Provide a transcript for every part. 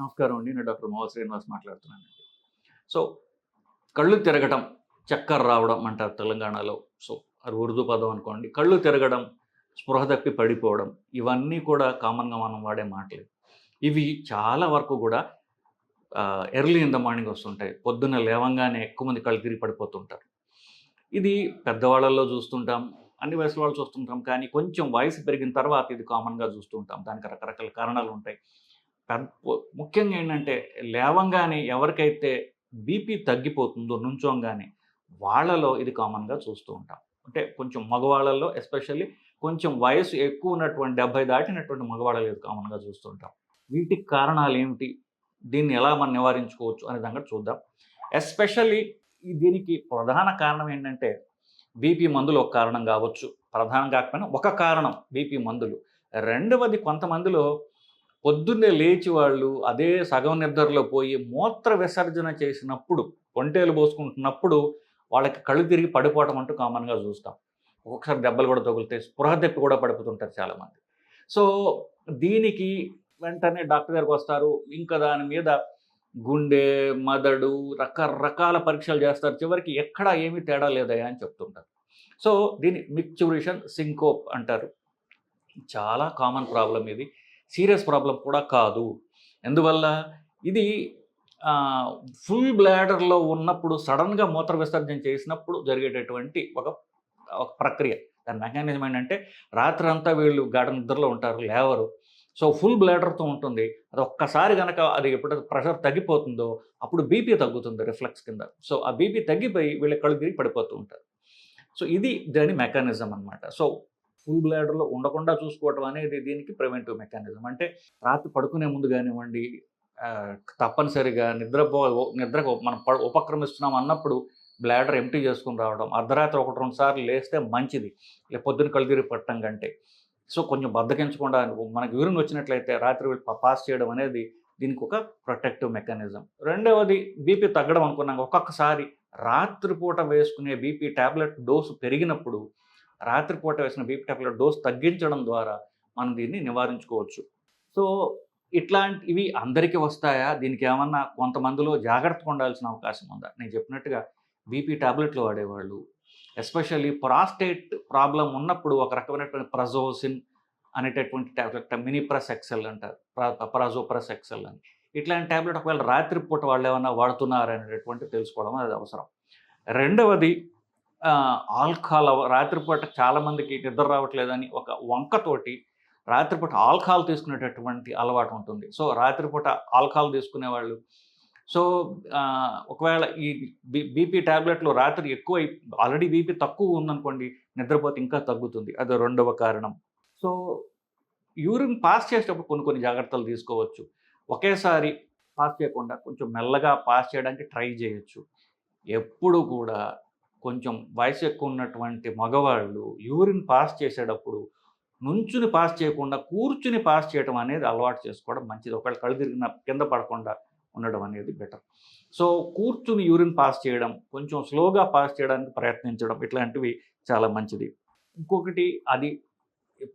నమస్కారం అండి. నేను డాక్టర్ మోహ శ్రీనివాస్ మాట్లాడుతున్నాను సో కళ్ళు తిరగడం చక్కర రావడం అంటారు తెలంగాణలో. సో అది ఉర్దూ పదం అనుకోండి. కళ్ళు తిరగడం స్పృహ తప్పి పడిపోవడం ఇవన్నీ కూడా కామన్గా మనం వాడే మాటలు. ఇవి చాలా వరకు కూడా ఎర్లీ ఇన్ ద మార్నింగ్ వస్తుంటాయి. పొద్దున్న లేవంగానే ఎక్కువ మంది కళ్ళు తిరిగి పడిపోతుంటారు. ఇది పెద్దవాళ్ళల్లో చూస్తుంటాం అన్ని వయసుల వాళ్ళు చూస్తుంటాం. కానీ కొంచెం వయసు పెరిగిన తర్వాత ఇది కామన్గా చూస్తుంటాం. దానికి రకరకాల కారణాలు ఉంటాయి. ముఖ్యంగా ఏంటంటే లేవంగానే ఎవరికైతే బీపీ తగ్గిపోతుందో నుంచోంగానే వాళ్ళలో ఇది కామన్గా చూస్తూ ఉంటాం. అంటే కొంచెం మగవాళ్ళలో ఎస్పెషల్లీ కొంచెం వయసు ఎక్కువ ఉన్నటువంటి డెబ్బై దాటినటువంటి మగవాళ్ళలో ఇది కామన్గా చూస్తుంటాం వీటికి కారణాలు ఏమిటి దీన్ని ఎలా మనం నివారించుకోవచ్చు అనే దాని చూద్దాం. ఎస్పెషల్లీ దీనికి ప్రధాన కారణం ఏంటంటే బీపీ మందులు ఒక కారణం కావచ్చు. ప్రధానం కాకపోయినా ఒక కారణం బీపీ మందులు. రెండవది కొంతమందిలో పొద్దున్నే లేచి వాళ్ళు అదే సగం నిద్రలో పోయి మూత్ర విసర్జన చేసినప్పుడు ఒంటేలు పోసుకుంటున్నప్పుడు వాళ్ళకి కళ్ళు తిరిగి పడిపోవటం అంటూ కామన్గా చూస్తాం. ఒక్కొక్కసారి దెబ్బలు కూడా తగులుతాయి స్పృహ తెప్పి కూడా పడిపోతుంటారు చాలామంది. సో దీనికి వెంటనే డాక్టర్ గారికి వస్తారు. ఇంకా దాని మీద గుండె మదడు రకరకాల పరీక్షలు చేస్తారు. చివరికి ఎక్కడ ఏమీ తేడా లేదయా అని చెప్తుంటారు. సో దీని మిక్చురేషన్ సింకోప్ అంటారు. చాలా కామన్ ప్రాబ్లం ఇది. సీరియస్ ప్రాబ్లం కూడా కాదు. ఎందువల్ల? ఇది ఫుల్ బ్లాడర్లో ఉన్నప్పుడు సడన్గా మూత్ర విసర్జన చేసినప్పుడు జరిగేటటువంటి ఒక ఒక ప్రక్రియ. దాని మెకానిజం ఏంటంటే రాత్రి అంతా వీళ్ళు గాఢ నిద్రలో ఉంటారు లేవరు. సో ఫుల్ బ్లాడర్తో ఉంటుంది. అది ఒక్కసారి కనుక అది ఎప్పుడైతే ప్రెషర్ తగ్గిపోతుందో అప్పుడు బీపీ తగ్గుతుంది రిఫ్లెక్స్ కింద. సో ఆ బీపీ తగ్గిపోయి వీళ్ళ కళ్ళు తిరిగి పడిపోతూ ఉంటారు. సో ఇది దాని మెకానిజం అనమాట సో ఫుల్ బ్లాడర్లో ఉండకుండా చూసుకోవటం అనేది దీనికి ప్రివెంటివ్ మెకానిజం. అంటే రాత్రి పడుకునే ముందు కానివ్వండి తప్పనిసరిగా నిద్రపో నిద్రకు మనం ఉపక్రమిస్తున్నాం అన్నప్పుడు బ్లాడర్ ఎంటీ చేసుకుని రావడం అర్ధరాత్రి ఒకటి రెండు సార్లు లేస్తే మంచిది. లేక పొద్దున కళ్ళు తిరిగి పట్టడం కంటే. సో కొంచెం బద్దకించకుండా మనకు యూరిన్ వచ్చినట్లయితే రాత్రి పాస్ చేయడం అనేది దీనికి ఒక ప్రొటెక్టివ్ మెకానిజం. రెండవది బీపీ తగ్గడం అనుకున్నాం. ఒక్కొక్కసారి రాత్రిపూట వేసుకునే బీపీ ట్యాబ్లెట్ డోసు పెరిగినప్పుడు రాత్రిపూట వేసిన బీపీ టాబ్లెట్ డోస్ తగ్గించడం ద్వారా మనం దీన్ని నివారించుకోవచ్చు. సో ఇట్లాంటి ఇవి అందరికీ వస్తాయా? దీనికి ఏమన్నా కొంతమందిలో జాగ్రత్తగా ఉండాల్సిన అవకాశం ఉందా? నేను చెప్పినట్టుగా బీపీ ట్యాబ్లెట్లు వాడేవాళ్ళు ఎస్పెషల్లీ ప్రాస్టేట్ ప్రాబ్లం ఉన్నప్పుడు ఒక రకమైనటువంటి ప్రజోసిన్ అనేటటువంటి ట్యాబ్లెట్ మినీప్రస్ ఎక్సెల్ అంటారు ప్రజోప్రస్ ఎక్సెల్ అని. ఇట్లాంటి ట్యాబ్లెట్ ఒకవేళ రాత్రిపూట వాళ్ళు ఏమైనా వాడుతున్నారు అనేటటువంటి తెలుసుకోవడం అది అవసరం. రెండవది ఆల్కహాల్ రాత్రిపూట చాలామందికి నిద్ర రావట్లేదని ఒక వంకతోటి రాత్రిపూట ఆల్కహాల్ తీసుకునేటటువంటి అలవాటు ఉంటుంది. సో రాత్రిపూట ఆల్కహాల్ తీసుకునే వాళ్ళు సో ఒకవేళ ఈ బీ బీపీ ట్యాబ్లెట్లు రాత్రి ఎక్కువ ఆల్రెడీ బీపీ తక్కువ ఉందనుకోండి నిద్రపోతే ఇంకా తగ్గుతుంది. అది రెండవ కారణం. సో యూరిన్ పాస్ చేసేటప్పుడు కొన్ని కొన్ని జాగ్రత్తలు తీసుకోవచ్చు. ఒకేసారి పాస్ చేయకుండా కొంచెం మెల్లగా పాస్ చేయడానికి ట్రై చేయొచ్చు. ఎప్పుడు కూడా కొంచెం వయసు ఎక్కువ ఉన్నటువంటి మగవాళ్ళు యూరిన్ పాస్ చేసేటప్పుడు నుంచుని పాస్ చేయకుండా కూర్చుని పాస్ చేయడం అనేది అలవాటు చేసుకోవడం మంచిది. ఒకవేళ కళ్ళు తిరిగిన కింద పడకుండా ఉండడం అనేది బెటర్. సో కూర్చుని యూరిన్ పాస్ చేయడం కొంచెం స్లోగా పాస్ చేయడానికి ప్రయత్నించడం ఇట్లాంటివి చాలా మంచిది. ఇంకొకటి అది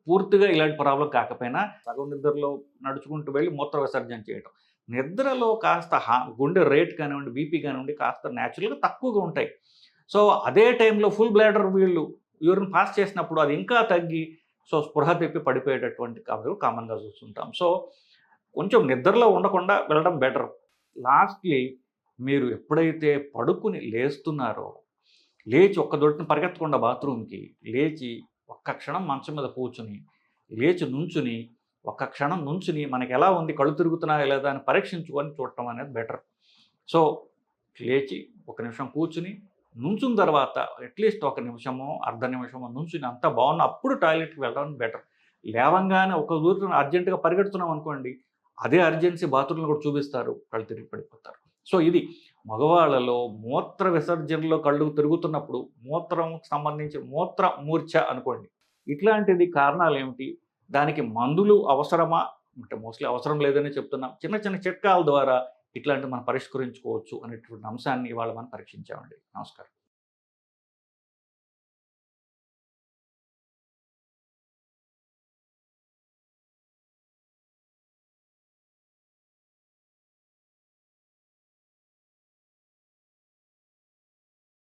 పూర్తిగా ఇలాంటి ప్రాబ్లం కాకపోయినా సగం నిద్రలో నడుచుకుంటూ వెళ్ళి మూత్ర విసర్జన చేయడం నిద్రలో కాస్త హా గుండె రేట్ కానివ్వండి బీపీ కానివ్వండి కాస్త న్యాచురల్గా తక్కువగా ఉంటాయి. సో అదే టైంలో ఫుల్ బ్లాడర్ వీళ్ళు యూరిన్ పాస్ చేసినప్పుడు అది ఇంకా తగ్గి సో స్పృహ తెప్పి పడిపోయేటటువంటి కాబట్టి కామన్గా చూస్తుంటాం. సో కొంచెం నిద్రలో ఉండకుండా వెళ్ళడం బెటర్. లాస్ట్లీ మీరు ఎప్పుడైతే పడుకుని లేస్తున్నారో లేచి ఒక్క దొడ్డిని పరిగెత్తకుండా బాత్రూమ్కి లేచి ఒక్క క్షణం మంచం మీద కూర్చుని లేచి నుంచుని ఒక్క క్షణం నుంచుని మనకి ఎలా ఉంది కళ్ళు తిరుగుతున్నాయా లేదా అని పరీక్షించుకొని చూడటం అనేది బెటర్. సో లేచి ఒక నిమిషం కూర్చుని నుంచున్న తర్వాత అట్లీస్ట్ ఒక నిమిషమో అర్ధ నిమిషమో నుంచుని అంతా బాగున్న అప్పుడు టాయిలెట్కి వెళ్ళడం బెటర్. లేవంగానే ఒక దూరం అర్జెంటుగా పరిగెడుతున్నాం అనుకోండి అదే అర్జెన్సీ బాత్రూంలో కూడా చూపిస్తారు కళ్ళు తిరిగి పడిపోతారు. సో ఇది మగవాళ్ళలో మూత్ర విసర్జనలో కళ్ళు తిరుగుతున్నప్పుడు మూత్రంకి సంబంధించి మూత్ర మూర్ఛ అనుకోండి. ఇట్లాంటిది కారణాలు ఏమిటి? దానికి మందులు అవసరమా? అంటే మోస్ట్లీ అవసరం లేదని చెప్తున్నాం. చిన్న చిన్న చిట్కాల ద్వారా ఇట్లాంటి మనం పరిష్కరించుకోవచ్చు అనేటువంటి అంశాన్ని ఇవాళ మనం పరీక్షించామండి. నమస్కారం.